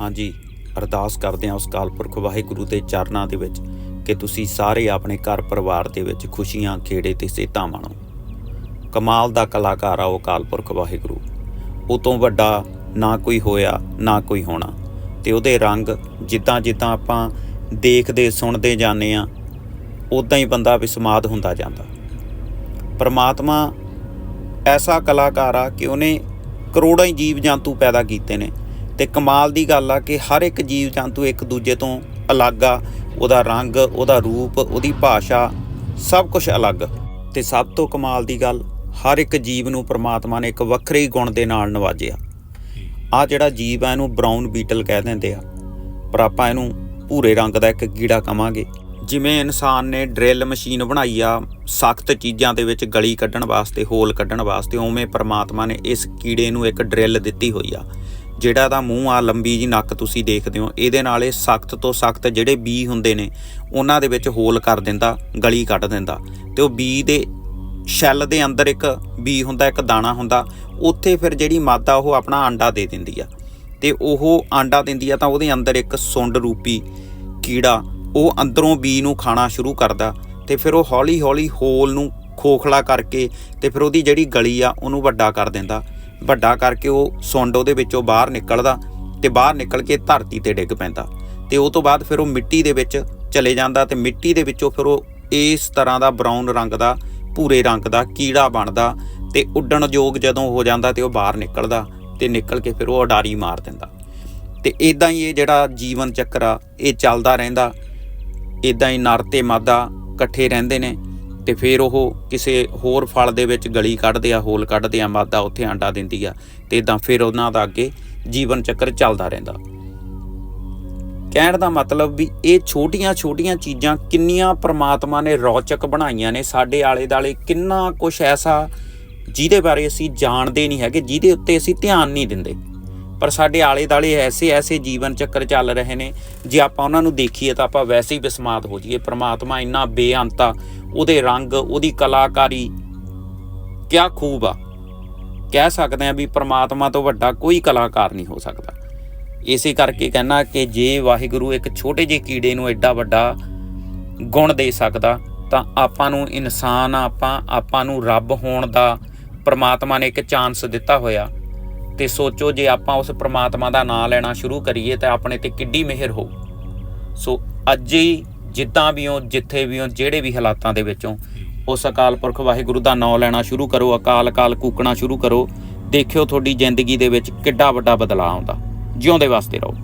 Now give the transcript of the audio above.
ਹਾਂਜੀ, ਅਰਦਾਸ ਕਰਦੇ ਹਾਂ ਉਸ ਕਾਲਪੁਰਖ ਵਾਹਿਗੁਰੂ ਦੇ ਚਰਨਾਂ ਦੇ ਵਿੱਚ ਕਿ ਤੁਸੀਂ ਸਾਰੇ ਆਪਣੇ ਘਰ ਪਰਿਵਾਰ ਦੇ ਵਿੱਚ ਖੁਸ਼ੀਆਂ, ਖੇੜੇ ਤੇ ਸਿਹਤਾਂ ਮਾਣੋ। ਕਮਾਲ ਦਾ ਕਲਾਕਾਰ ਆ ਉਹ ਕਾਲਪੁਰਖ ਵਾਹਿਗੁਰੂ। ਉਹ ਤੋਂ ਵੱਡਾ ਨਾ ਕੋਈ ਹੋਇਆ, ਨਾ ਕੋਈ ਹੋਣਾ। ਤੇ ਉਹਦੇ ਰੰਗ ਜਿੱਦਾਂ ਜਿੱਦਾਂ ਆਪਾਂ ਦੇਖਦੇ, ਸੁਣਦੇ ਜਾਂਦੇ ਆ ਉਦਾਂ ਹੀ ਬੰਦਾ ਵਿਸਮਾਦ ਹੁੰਦਾ ਜਾਂਦਾ। ਪਰਮਾਤਮਾ ਐਸਾ ਕਲਾਕਾਰ ਆ ਕਿ ਉਹਨੇ ਕਰੋੜਾਂ ਹੀ ਜੀਵ ਜੰਤੂ ਪੈਦਾ ਕੀਤੇ ਨੇ। ਤੇ ਕਮਾਲ ਦੀ ਗੱਲ ਆ ਕਿ ਹਰ ਇੱਕ ਜੀਵ ਜੰਤੂ ਇੱਕ ਦੂਜੇ ਤੋਂ ਅਲੱਗ ਆ। ਉਹਦਾ ਰੰਗ, ਉਹਦਾ ਰੂਪ, ਉਹਦੀ ਭਾਸ਼ਾ ਸਭ ਕੁਝ ਅਲੱਗ। ਤੇ ਸਭ ਤੋਂ ਕਮਾਲ ਦੀ ਗੱਲ, ਹਰ ਇੱਕ ਜੀਵ ਨੂੰ ਪ੍ਰਮਾਤਮਾ ਨੇ ਇੱਕ ਵੱਖਰੇ ਹੀ ਗੁਣ ਦੇ ਨਾਲ ਨਵਾਜਿਆ। ਆ ਜਿਹੜਾ ਜੀਵ ਆ, ਇਹਨੂੰ ਬ੍ਰਾਊਨ ਬੀਟਲ ਕਹਿ ਦਿੰਦੇ ਆ। ਪਰ ਆਪਾਂ ਇਹਨੂੰ ਭੂਰੇ ਰੰਗ ਦਾ ਇੱਕ ਕੀੜਾ ਕਵਾਂਗੇ। ਜਿਵੇਂ ਇਨਸਾਨ ਨੇ ਡਰਿਲ ਮਸ਼ੀਨ ਬਣਾਈ ਆ, ਸਖਤ ਚੀਜ਼ਾਂ ਦੇ ਵਿੱਚ ਗਲੀ ਕੱਢਣ ਵਾਸਤੇ ਹੋਲ ਕੱਢਣ ਵਾਸਤੇ, ਉਵੇਂ ਪਰਮਾਤਮਾ ਨੇ ਇਸ ਕੀੜੇ ਨੂੰ ਇੱਕ ਡਰਿਲ ਦਿੱਤੀ ਹੋਈ ਆ। ਜਿਹੜਾ ਦਾ ਮੂੰਹ ਆ, ਲੰਬੀ ਜੀ ਨੱਕ ਤੁਸੀਂ ਦੇਖਦੇ ਹੋ, ਇਹਦੇ ਨਾਲ ਇਹ ਸਖਤ ਤੋਂ ਸਖਤ ਜਿਹੜੇ ਬੀ ਹੁੰਦੇ ਨੇ, ਉਹਨਾਂ ਦੇ ਵਿੱਚ ਹੋਲ ਕਰ ਦਿੰਦਾ, ਗਲੀ ਕੱਢ ਦਿੰਦਾ। ਤੇ ਉਹ ਬੀ ਦੇ ਸ਼ੈੱਲ ਦੇ ਅੰਦਰ ਇੱਕ ਬੀ ਹੁੰਦਾ, ਇੱਕ ਦਾਣਾ ਹੁੰਦਾ, ਉੱਥੇ ਫਿਰ ਜਿਹੜੀ ਮਾਦਾ ਉਹ ਆਪਣਾ ਆਂਡਾ ਦੇ ਦਿੰਦੀ ਆ। ਤੇ ਉਹ ਆਂਡਾ ਦਿੰਦੀ ਆ ਤਾਂ ਉਹਦੇ ਅੰਦਰ ਇੱਕ ਸੁੰਡ ਰੂਪੀ ਕੀੜਾ, ਉਹ ਅੰਦਰੋਂ ਬੀ ਨੂੰ ਖਾਣਾ ਸ਼ੁਰੂ ਕਰਦਾ ਤੇ ਫਿਰ ਉਹ ਹੌਲੀ ਹੌਲੀ ਹੋਲ ਨੂੰ ਖੋਖਲਾ ਕਰਕੇ ਤੇ ਫਿਰ ਉਹਦੀ ਜਿਹੜੀ ਗਲੀ ਆ, ਉਹਨੂੰ ਵੱਡਾ ਕਰ ਦਿੰਦਾ। ਵੱਡਾ ਕਰਕੇ ਉਹ ਸੁੰਡ ਉਹਦੇ ਵਿੱਚੋਂ ਬਾਹਰ ਨਿਕਲਦਾ ਤੇ ਬਾਹਰ ਨਿਕਲ ਕੇ ਧਰਤੀ ਤੇ ਡਿੱਗ ਪੈਂਦਾ। ਤੇ ਉਹ ਤੋਂ ਬਾਅਦ ਫਿਰ ਉਹ ਮਿੱਟੀ ਦੇ ਵਿੱਚ ਚਲੇ ਜਾਂਦਾ ਤੇ ਮਿੱਟੀ ਦੇ ਵਿੱਚੋਂ ਫਿਰ ਉਹ ਇਸ ਤਰ੍ਹਾਂ ਦਾ ਬਰਾਊਨ ਰੰਗ ਦਾ, ਭੂਰੇ ਰੰਗ ਦਾ ਕੀੜਾ ਬਣਦਾ ਤੇ ਉੱਡਣ ਯੋਗ ਜਦੋਂ ਹੋ ਜਾਂਦਾ ਤੇ ਉਹ ਬਾਹਰ ਨਿਕਲਦਾ ਤੇ ਨਿਕਲ ਕੇ ਫਿਰ ਉਹ ਉਡਾਰੀ ਮਾਰ ਦਿੰਦਾ। ਤੇ ਇਦਾਂ ਹੀ ਇਹ ਜਿਹੜਾ ਜੀਵਨ ਚੱਕਰ ਆ, ਇਹ ਚੱਲਦਾ ਰਹਿੰਦਾ। ਇਦਾਂ ਹੀ ਨਰ ਤੇ ਮਾਦਾ ਇਕੱਠੇ ਰਹਿੰਦੇ ਨੇ। ਤੇ ਫਿਰ ਉਹ ਕਿਸੇ ਹੋਰ ਫਲ ਦੇ ਵਿੱਚ ਗਲੀ ਕੱਢਦੇ ਆ, ਹੋਲ ਕੱਢਦੇ ਆ, ਮਾਦਾ ਉੱਥੇ ਆਂਡਾ ਦਿੰਦੀ ਆ ਤੇ ਇਦਾਂ ਫਿਰ ਉਹਨਾਂ ਦਾ ਅੱਗੇ ਜੀਵਨ ਚੱਕਰ ਚੱਲਦਾ ਰਹਿੰਦਾ। ਕਹਿਣ ਦਾ ਮਤਲਬ ਵੀ ਇਹ ਛੋਟੀਆਂ-ਛੋਟੀਆਂ ਚੀਜ਼ਾਂ ਕਿੰਨੀਆਂ ਪ੍ਰਮਾਤਮਾ ਨੇ ਰੌਚਕ ਬਣਾਈਆਂ ਨੇ, ਸਾਡੇ ਆਲੇ-ਦਾਲੇ ਕਿੰਨਾ ਕੁਝ ਐਸਾ ਜਿਹਦੇ ਬਾਰੇ ਅਸੀਂ ਜਾਣਦੇ ਨਹੀਂ ਹੈਗੇ, ਜਿਹਦੇ ਉੱਤੇ ਅਸੀਂ ਧਿਆਨ ਨਹੀਂ ਦਿੰਦੇ। ਪਰ ਸਾਡੇ ਆਲੇ-ਦਾਲੇ ਐਸੇ ਐਸੇ ਜੀਵਨ ਚੱਕਰ ਚੱਲ ਰਹੇ ਨੇ, ਜੇ ਆਪਾਂ ਉਹਨਾਂ ਨੂੰ ਦੇਖੀਏ ਤਾਂ ਆਪਾਂ ਵੈਸੇ ਹੀ ਬਿਸਮਾਤ ਹੋ ਜਾਈਏ, ਪ੍ਰਮਾਤਮਾ ਇੰਨਾ ਬੇਅੰਤ ਆ ਉਹਦੇ ਰੰਗ, ਉਹਦੀ ਕਲਾਕਾਰੀ। ਕਿਆ ਖੂਬ ਆ। ਕਹਿ ਸਕਦੇ ਆ ਵੀ ਪ੍ਰਮਾਤਮਾ ਤੋਂ ਵੱਡਾ ਕੋਈ ਕਲਾਕਾਰ ਨਹੀਂ ਹੋ ਸਕਦਾ। ਇਸੇ ਕਰਕੇ ਕਹਿਣਾ ਕਿ ਜੇ ਵਾਹਿਗੁਰੂ ਇੱਕ ਛੋਟੇ ਜਿਹੇ ਕੀੜੇ ਨੂੰ ਐਡਾ ਵੱਡਾ ਗੁਣ ਦੇ ਸਕਦਾ, ਤਾਂ ਆਪਾਂ ਨੂੰ ਇਨਸਾਨ ਆ, ਆਪਾਂ ਆਪਾਂ ਨੂੰ ਰੱਬ ਹੋਣ ਦਾ ਪ੍ਰਮਾਤਮਾ ਨੇ ਇੱਕ ਚਾਂਸ ਦਿੱਤਾ ਹੋਇਆ। ਤੇ ਸੋਚੋ ਜੇ ਆਪਾਂ ਉਸ ਪ੍ਰਮਾਤਮਾ ਦਾ ਨਾਮ ਲੈਣਾ ਸ਼ੁਰੂ ਕਰੀਏ, ਤਾਂ ਆਪਣੇ ਤੇ ਕਿੱਡੀ ਮਿਹਰ ਹੋ ਸੋ ਅੱਜ ਹੀ ਜਿੱਦਾਂ ਵੀ ਹੋ ਜਿੱਥੇ ਵੀ ਹੋ ਜਿਹੜੇ ਵੀ ਹਾਲਾਤਾਂ ਦੇ ਵਿੱਚੋਂ ਉਸ ਅਕਾਲ ਪੁਰਖ ਵਾਹਿਗੁਰੂ ਦਾ ਨਾਮ ਲੈਣਾ ਸ਼ੁਰੂ ਕਰੋ ਅਕਾਲ ਅਕਾਲ ਕੂਕਣਾ ਸ਼ੁਰੂ ਕਰੋ ਦੇਖਿਓ ਤੁਹਾਡੀ ਜ਼ਿੰਦਗੀ ਦੇ ਵਿੱਚ ਕਿੱਡਾ ਵੱਡਾ ਬਦਲਾਅ ਆਉਂਦਾ। ਜਿਉਂਦੇ ਵਾਸਤੇ ਰਹੋ।